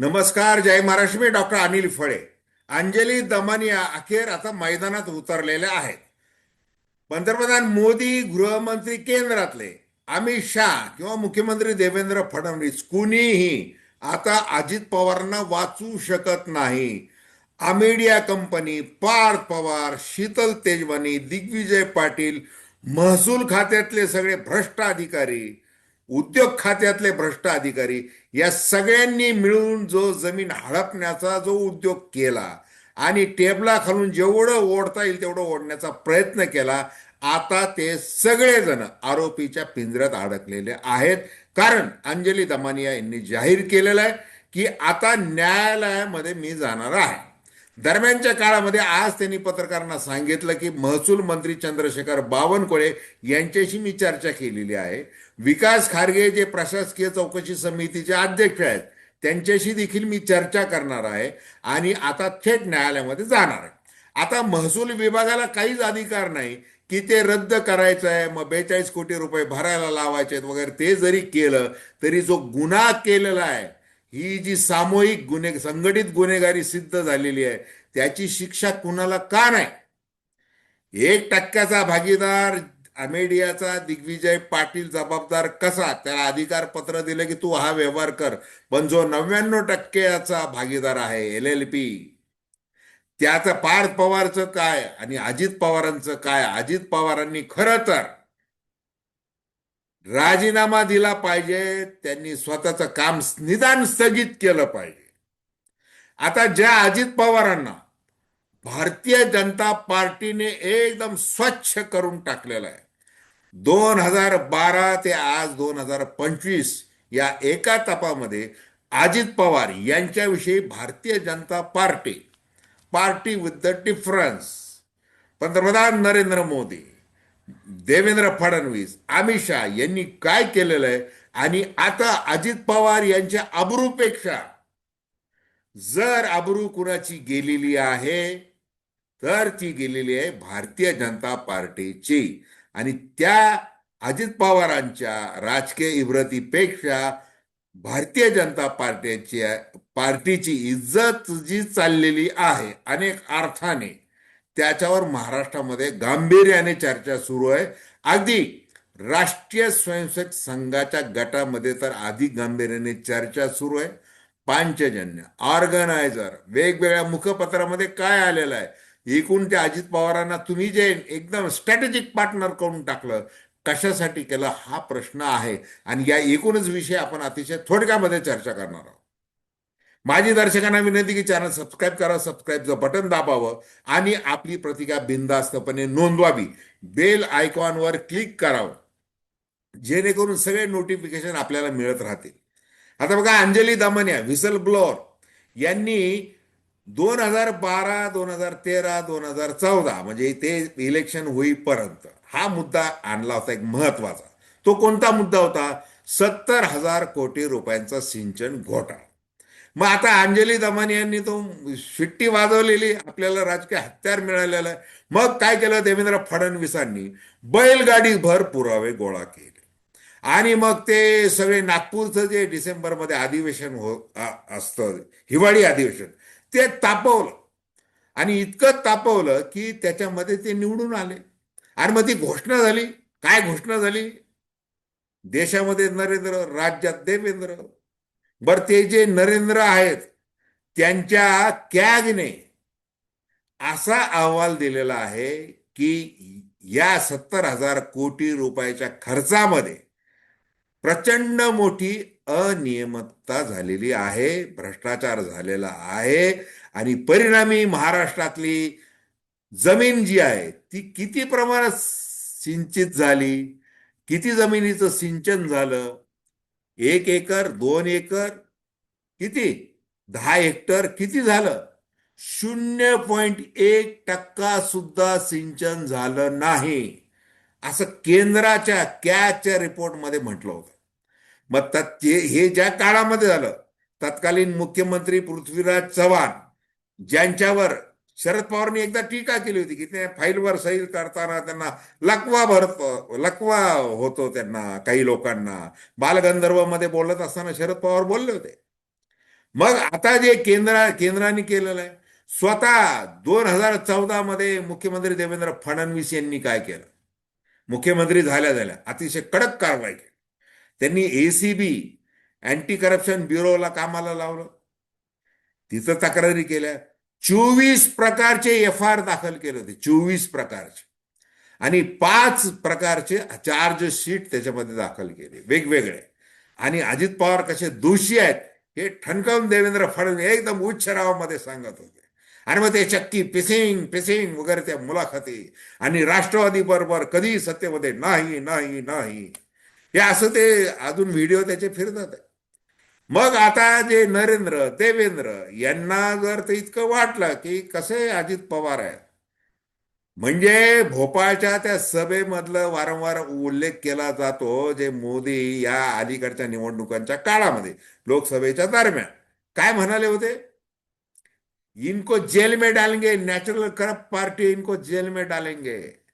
नमस्कार जय महाराष्ट्र मी डॉक्टर अनिल फळे. अंजली दमानिया अखेर आता मैदानात उतरलेल्या आहेत. पंतप्रधान मोदी गृहमंत्री केंद्रातले. अमित शाह किंवा मुख्यमंत्री देवेंद्र फडणवीस कुणीही आता अजित पवारांना वाचू शकत नाही. अमेडिया कंपनी पार्थ पवार शीतल तेजवानी दिग्विजय पाटील महसूल खात्यातले सगळे भ्रष्ट अधिकारी उद्योग खात्यातले भ्रष्ट अधिकारी या सगळ्यांनी मिळून जो जमीन हडपण्याचा जो उद्योग केला आणि टेबला खालून जेवढं ओढता येईल तेवढं ओढण्याचा प्रयत्न केला आता ते सगळेजण आरोपीच्या पिंजऱ्यात अडकलेले आहेत. कारण अंजली दमानिया यांनी जाहीर केलेलं आहे की आता न्यायालयामध्ये मी जाणार आहे. दरम्यानच्या काळामध्ये आज त्यांनी पत्रकारांना सांगितलं की महसूल मंत्री चंद्रशेखर बावनकुळे यांच्याशी मी चर्चा केलेली आहे. विकास खारगे जे प्रशासकीय चौकशी समितीचे अध्यक्ष आहेत त्यांच्याशी देखील मी चर्चा करणार आहे आणि आता थेट न्यायालयामध्ये जाणार आहे. आता महसूल विभागाला काहीच अधिकार नाही की ते रद्द करायचं आहे मग बेचाळीस कोटी रुपये भरायला लावायचे आहेत वगैरे ते जरी केलं तरी जो गुन्हा केलेला आहे ही जी सामूहिक गुन्हे संघटित गुन्हेगारी सिद्ध झालेली आहे त्याची शिक्षा कुणाला का नाही? एक टक्क्याचा भागीदार अमेडियाचा दिग्विजय पाटील जबाबदार कसा? त्याला अधिकार पत्र दिलं की तू हा व्यवहार कर. पण जो नव्याण्णव टक्क्याचा भागीदार आहे एल एल पी. त्याचं पार्थ पवारचं काय? आणि अजित पवारांचं काय? अजित पवारांनी खरं तर राजीनामा दिला पाहिजे त्यांनी स्वतःचं काम निदान स्थगित केलं पाहिजे. आता ज्या अजित पवारांना भारतीय जनता पार्टीने एकदम स्वच्छ करून टाकलेलं आहे. दोन हजार बारा ते आज दोन हजार पंचवीस या एका तपामध्ये अजित पवार यांच्याविषयी Bharatiya Janata party party with the difference पंतप्रधान नरेंद्र मोदी देवेंद्र फडणवीस अमित शहा यांनी काय केलेलं आहे? आणि आता अजित पवार यांच्या अब्रूपेक्षा जर अब्रू कुणाची गेलेली आहे तर ती गेलेली आहे भारतीय जनता पार्टीची. आणि त्या अजित पवारांच्या राजकीय इब्रतीपेक्षा भारतीय जनता पार्टीची पार्टीची इज्जत जी चाललेली आहे अनेक अर्थाने त्याच्यावर महाराष्ट्रामध्ये गांभीर्याने चर्चा सुरू आहे. अगदी राष्ट्रीय स्वयंसेवक संघाच्या गटामध्ये तर अधिक गांभीर्याने चर्चा सुरू आहे. पांचजन्य ऑर्गनायझर वेगवेगळ्या मुखपत्रामध्ये काय आलेलं आहे? एकूण त्या अजित पवारांना तुम्ही जे एकदम स्ट्रॅटेजिक पार्टनर करून टाकलं कशासाठी केलं हा प्रश्न आहे. आणि या एकूणच विषय आपण अतिशय थोडक्यामध्ये चर्चा करणार आहोत. माझी दर्शकांना विनंती की चॅनल सबस्क्राईब करा सबस्क्राईबचं बटन दाबावं आणि आपली प्रतिका बिंदास्तपणे नोंदवावी. बेल आयकॉनवर क्लिक करावं. जेणेकरून सगळे नोटिफिकेशन आपल्याला मिळत राहतील. आता बघा अंजली दमनिया व्हिसल ब्लोअर यांनी दोन हजार बारा दोन हजार तेरा दोन हजार चौदा म्हणजे ते इलेक्शन होईपर्यंत हा मुद्दा आणला होता एक महत्त्वाचा तो कोणता मुद्दा होता? सत्तर हजार कोटी रुपयांचा सिंचन घोटाळा. मग आता अंजली दमानी यांनी तो शिट्टी वाजवलेली आपल्याला राजकीय हत्यार मिळालेलं आहे. मग काय केलं देवेंद्र फडणवीसांनी? बैलगाडी भर पुरावे गोळा केले. आणि मग ते सगळे नागपूरचं जे डिसेंबरमध्ये अधिवेशन हो असतं हिवाळी अधिवेशन ते तापवलं. आणि इतकं तापवलं की त्याच्यामध्ये ते निवडून आले. आणि मग ती घोषणा झाली. काय घोषणा झाली? देशामध्ये नरेंद्र राज्यात देवेंद्र. बर ते जे नरेंद्र आहेत त्यांच्या कॅगने असा अहवाल दिलेला आहे की या सत्तर हजार कोटी रुपयाच्या खर्चामध्ये प्रचंड मोठी अनियमितता झालेली आहे भ्रष्टाचार झालेला आहे आणि परिणामी महाराष्ट्रातली जमीन जी आहे ती किती प्रमाणात सिंचित झाली किती जमिनीचं सिंचन झालं एक एकर दोन एकर किती? दहा हेक्टर किती झालं? शून्य पॉइंट एक टक्का सुद्धा सिंचन झालं नाही. असं केंद्राच्या कॅच्या रिपोर्टमध्ये म्हटलं होतं. मग ते हे ज्या काळामध्ये झालं तत्कालीन मुख्यमंत्री पृथ्वीराज चव्हाण ज्यांच्यावर शरद पवारांनी एकदा टीका केली होती की त्या फाईलवर सही करताना त्यांना लकवा भरत लकवा होतो त्यांना काही लोकांना. बालगंधर्वमध्ये बोलत असताना शरद पवार बोलले होते. मग आता जे केंद्र केंद्राने केलेलं आहे स्वतः दोन हजार चौदा मध्ये मुख्यमंत्री देवेंद्र फडणवीस यांनी काय केलं? मुख्यमंत्री झाल्या झाल्या अतिशय कडक कारवाई केली. त्यांनी एसीबी अँटी करप्शन ब्युरोला कामाला लावलं. तिथं तक्रारी केल्या. चोवीस प्रकारचे एफ आर दाखल केले होते चोवीस प्रकारचे. आणि पाच प्रकारचे चार्ज शीट त्याच्यामध्ये दाखल केले वेगवेगळे. आणि अजित पवार कसे दोषी आहेत हे ठणकावून देवेंद्र फडणवीस एकदम उच्च रावामध्ये सांगत होते. आणि मग ते चक्की पिसिंग पिसिंग वगैरे त्या मुलाखती. आणि राष्ट्रवादी बरोबर कधी सत्तेमध्ये नाही नाही नाही. हे असं ते अजून व्हिडिओ त्याचे फिरतात. आहे मग आता जे नरेंद्र देवेंद्र यांना जर ते इतकं वाटलं की कसे अजित पवार आहेत? म्हणजे भोपाळच्या त्या सभेमधलं वारंवार उल्लेख केला जातो जे मोदी या अलीकडच्या निवडणुकांच्या काळामध्ये लोकसभेच्या दरम्यान. काय म्हणाले होते? इनको जेल में डालेंगे नॅचरल करप्ट पार्टी इनको जेल में डालेंगे.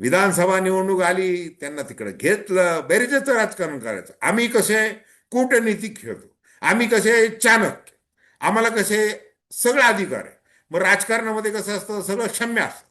विधानसभा निवडणूक आली त्यांना तिकडे घेतलं बेरजेचं राजकारण करायचं. आम्ही कसे कूटनीती खेळतो. आम्ही कसे चाणक्य आम्हाला कसे सगळं अधिकार आहे. मग राजकारणामध्ये कसं असतं सगळं क्षम्य असतं.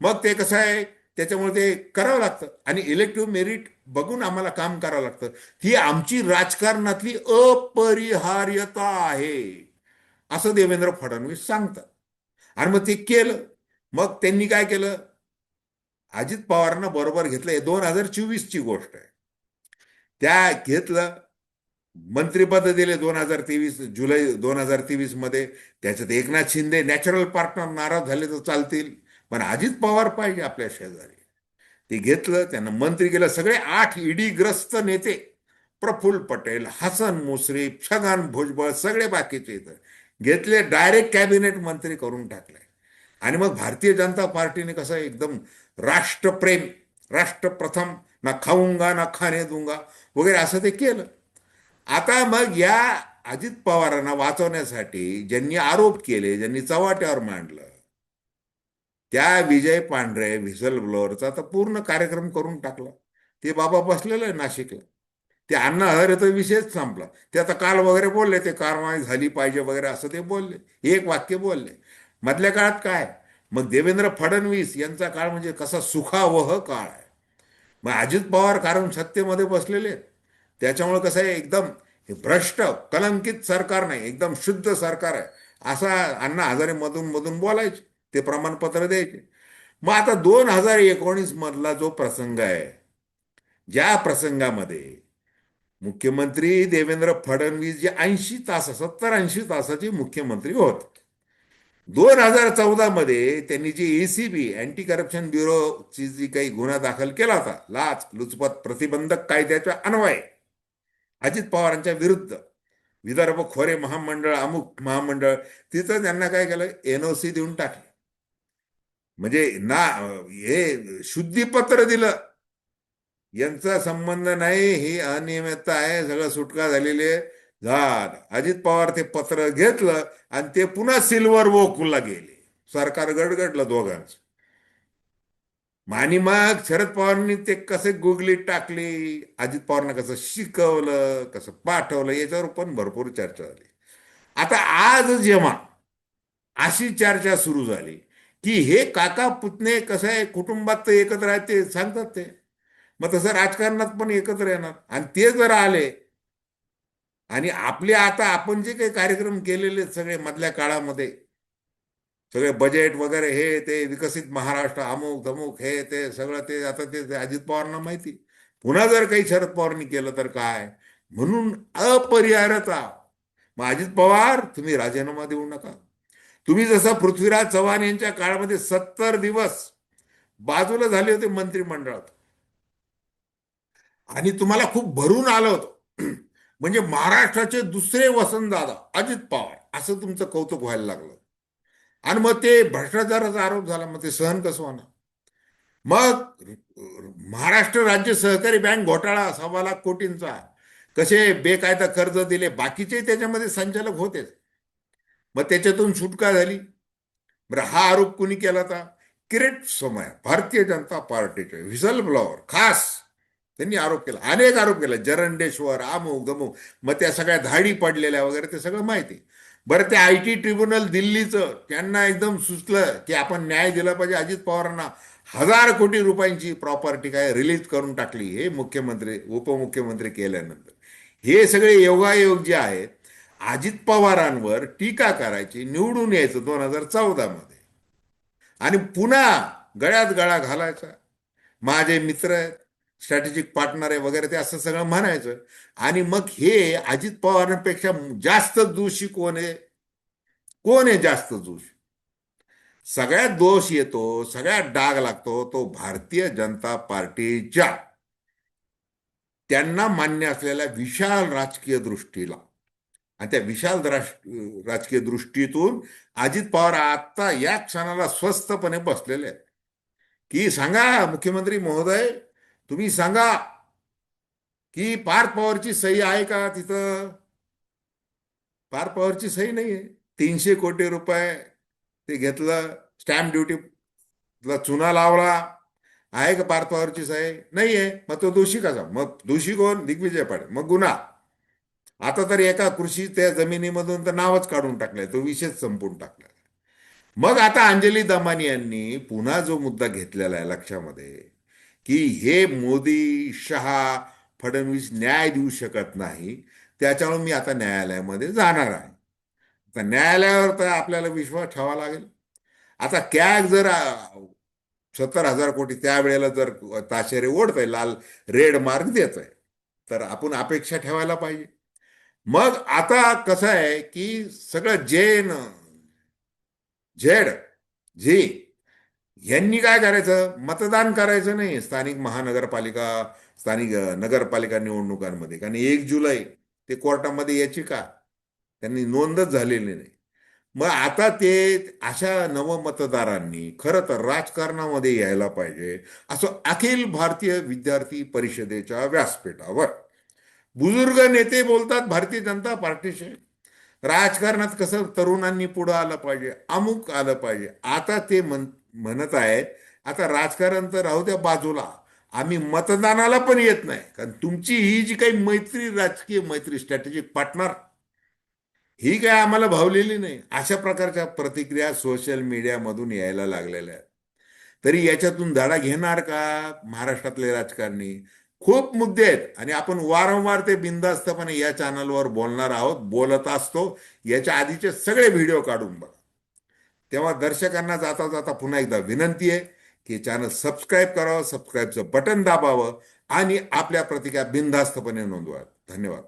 मग ते कसं आहे त्याच्यामुळे ते करावं लागतं. आणि इलेक्टिव्ह मेरिट बघून आम्हाला काम करावं लागतं. ही आमची राजकारणातली अपरिहार्यता आहे असं देवेंद्र फडणवीस सांगतात. आणि मग ते केलं. मग त्यांनी काय केलं? अजित पवारांना बरोबर घेतलं. हे दोन हजार चोवीसची गोष्ट आहे. त्या घेतलं. मंत्रीपद दिले दोन हजार तेवीस जुलै दोन हजार तेवीसमध्ये. त्याच्यात एकनाथ शिंदे नॅचरल पार्टनर नाराज झाले तर चालतील पण अजित पवार पाहिजे आपल्या शेजारी. ते घेतलं त्यांना मंत्री केलं सगळे आठ ईडीग्रस्त नेते. प्रफुल्ल पटेल हसन मुश्रीफ छगन भुजबळ सगळे बाकीचे इथं. घेतले डायरेक्ट कॅबिनेट मंत्री करून टाकले. आणि मग भारतीय जनता पार्टीने कसं एकदम राष्ट्रप्रेम राष्ट्रप्रथम ना खाऊंगा ना खाणे दूंगा वगैरे असं ते केलं. आता मग या अजित पवारांना वाचवण्यासाठी ज्यांनी आरोप केले ज्यांनी चव्हाट्यावर मांडलं त्या विजय पांढरे व्हिसल ब्लोअरचा तर पूर्ण कार्यक्रम करून टाकला. ते बाबा बसलेलं आहे नाशिकला. ते अण्णा हर तर विषयच संपला. ते आता काल वगैरे बोलले ते कारवाई झाली पाहिजे वगैरे असं ते बोलले. एक वाक्य बोलले. मधल्या काळात काय? मग देवेंद्र फडणवीस यांचा काळ म्हणजे कसा सुखावह काळ आहे. मग अजित पवार कारण सत्तेमध्ये बसलेले आहेत. त्याच्यामुळे कसं आहे एकदम भ्रष्ट कलंकित सरकार नाही एकदम शुद्ध सरकार आहे. असा अण्णा हजारे मधून मधून बोलायचे ते प्रमाणपत्र द्यायचे. मग आता दोन हजार एकोणीस मधला जो प्रसंग आहे ज्या प्रसंगामध्ये मुख्यमंत्री देवेंद्र फडणवीस जे ऐंशी तास सत्तर ऐंशी तासाचे मुख्यमंत्री होत. दोन हजार चौदा मध्ये त्यांनी जी एसीबी अँटी करप्शन ब्युरोची जी काही गुन्हा दाखल केला होता लाच लुचपत प्रतिबंधक कायद्याच्या अन्वये अजित पवारांच्या विरुद्ध. विदर्भ खोरे महामंडळ अमुक महामंडळ तिथं त्यांना काय केलं? एनओसी देऊन टाकले. म्हणजे ना हे शुद्धीपत्र दिलं. यांचा संबंध नाही ही अनियमितता आहे सगळं सुटका झालेली आहे. झाड अजित पवार ते पत्र घेतलं आणि ते पुन्हा सिल्वर वोकूला गेले. सरकार गडगडलं दोघांचं. आणि मग शरद पवारांनी ते कसे गुगलीत टाकली अजित पवारांना कसं शिकवलं कसं पाठवलं याच्यावर पण भरपूर चर्चा झाली. आता आज जेव्हा अशी चर्चा सुरू झाली की हे काका पुतणे कसं आहे कुटुंबात तर एकत्र आहेत ते सांगतात ते. मग तसं राजकारणात पण एकत्र येणार. आणि ते जर आले आणि आपले आता आपण जे काही कार्यक्रम केलेले सगळे मधल्या काळामध्ये सगळे बजेट वगैरे हे ते विकसित महाराष्ट्र अमुक धमुक हे ते सगळं ते आता ते अजित पवारांना माहिती. पुन्हा जर काही शरद पवारांनी केलं तर काय? म्हणून अपरिहार्यता. मग अजित पवार तुम्ही राजीनामा देऊ नका. तुम्ही जसं पृथ्वीराज चव्हाण यांच्या काळामध्ये सत्तर दिवस बाजूला झाले होते मंत्रिमंडळात. आणि तुम्हाला खूप भरून आलं होतं. म्हणजे महाराष्ट्राचे दुसरे वसंतदादा अजित पवार असं तुमचं कौतुक व्हायला लागलं. आणि मग ते भ्रष्टाचाराचा आरोप झाला मग ते सहन कसं होणार? मग महाराष्ट्र राज्य सहकारी बँक घोटाळा सव्वा लाख कोटींचा. कसे बेकायदा कर्ज दिले बाकीचे त्याच्यामध्ये संचालक होतेच. मग त्याच्यातून सुटका झाली. बरं हा आरोप कुणी केला होता? किरेट समय भारतीय जनता पार्टीचे व्हिसल ब्लॉवर खास त्यांनी आरोप केला अनेक आरोप केला जरंडेश्वर आमुक दमुक मग त्या सगळ्या धाडी पडलेल्या वगैरे ते सगळं माहिती. बरं ते आय टी ट्रिब्युनल दिल्लीचं त्यांना एकदम सुचलं की आपण न्याय दिला पाहिजे अजित पवारांना. हजार कोटी रुपयांची प्रॉपर्टी काय रिलीज करून टाकली हे मुख्यमंत्री उपमुख्यमंत्री केल्यानंतर. हे सगळे योगायोग जे आहेत अजित पवारांवर टीका करायची निवडून यायचं दोन हजार चौदामध्ये. आणि पुन्हा गळ्यात गळा घालायचा. माझे मित्र आहेत स्ट्रॅटेजिक पार्टनर आहे वगैरे ते असं सगळं म्हणायचं. आणि मग हे अजित पवारांपेक्षा जास्त दोषी कोण आहे? कोण आहे जास्त दोषी? सगळ्यात दोष येतो सगळ्यात डाग लागतो तो भारतीय जनता पार्टीच्या. त्यांना मान्य असलेल्या विशाल राजकीय दृष्टीला. आणि त्या विशाल राजकीय दृष्टीतून अजित पवार आता या क्षणाला स्वस्थपणे बसलेले आहेत. की सांगा मुख्यमंत्री महोदय तुम्ही सांगा की पार्थ पॉवरची सही आहे का तिथं? पार्थ पॉवरची सही नाही आहे तीनशे कोटी रुपये ते घेतलं स्टॅम्प ड्युटीला चुना लावला. आहे का पार्थ पॉवरची सही? नाही आहे मग तो दोषी कसा मग दोषी कोण? दिग्विजय पाटील. मग गुन्हा. आता तर एका कृषी त्या जमिनीमधून तर नावच काढून टाकलंय. तो विषयच संपून टाकलाय. मग आता अंजली दमानी यांनी पुन्हा जो मुद्दा घेतलेला आहे लक्षामध्ये की हे मोदी शहा फडणवीस न्याय देऊ शकत नाही त्याच्यामुळे मी आता न्यायालयामध्ये जाणार आहे. आता न्यायालयावर तर आपल्याला विश्वास ठेवावा लागेल. आता कॅग जर सत्तर हजार कोटी त्यावेळेला जर ताशेरे ओढतंय लाल रेड मार्क देत आहे तर आपण अपेक्षा ठेवायला पाहिजे. मग आता कसं आहे की सगळं जेन झेड झी यांनी काय करायचं? मतदान करायचं नाही. स्थानिक महानगरपालिका स्थानिक नगरपालिका निवडणुकांमध्ये. कारण एक जुलै ते कोर्टामध्ये याची का? त्यांनी नोंदच झालेली नाही. मग आता ते अशा नवमतदारांनी खरं तर राजकारणामध्ये यायला पाहिजे असं अखिल भारतीय विद्यार्थी परिषदेच्या व्यासपीठावर. बुजुर्ग नेते बोलतात भारतीय जनता पार्टीचे राजकारणात कसं तरुणांनी पुढं आलं पाहिजे अमुक आलं पाहिजे. आता ते म्हण म्हणत आहेत आता राजकारण तर राहू त्या बाजूला. आम्ही मतदानाला पण येत नाही. कारण तुमची ही जी काही मैत्री राजकीय मैत्री स्ट्रॅटेजिक पार्टनर ही काय आम्हाला भावलेली नाही. अशा प्रकारच्या प्रतिक्रिया सोशल मीडियामधून यायला लागलेल्या आहेत. तरी याच्यातून धडा घेणार का महाराष्ट्रातले राजकारणी? खूप मुद्दे आहेत. आणि आपण वारंवार ते बिंदास्तपणे या चॅनलवर बोलणार आहोत बोलत असतो. याच्या आधीचे सगळे व्हिडिओ काढून बघा. तेव्हा दर्शकांना जाता जाता पुन्हा एकदा विनंती आहे की चॅनल सबस्क्राईब करावं सबस्क्राईबचं बटन दाबावं आणि आपल्या प्रतिक्रिया बिनधास्तपणे नोंदवा धन्यवाद.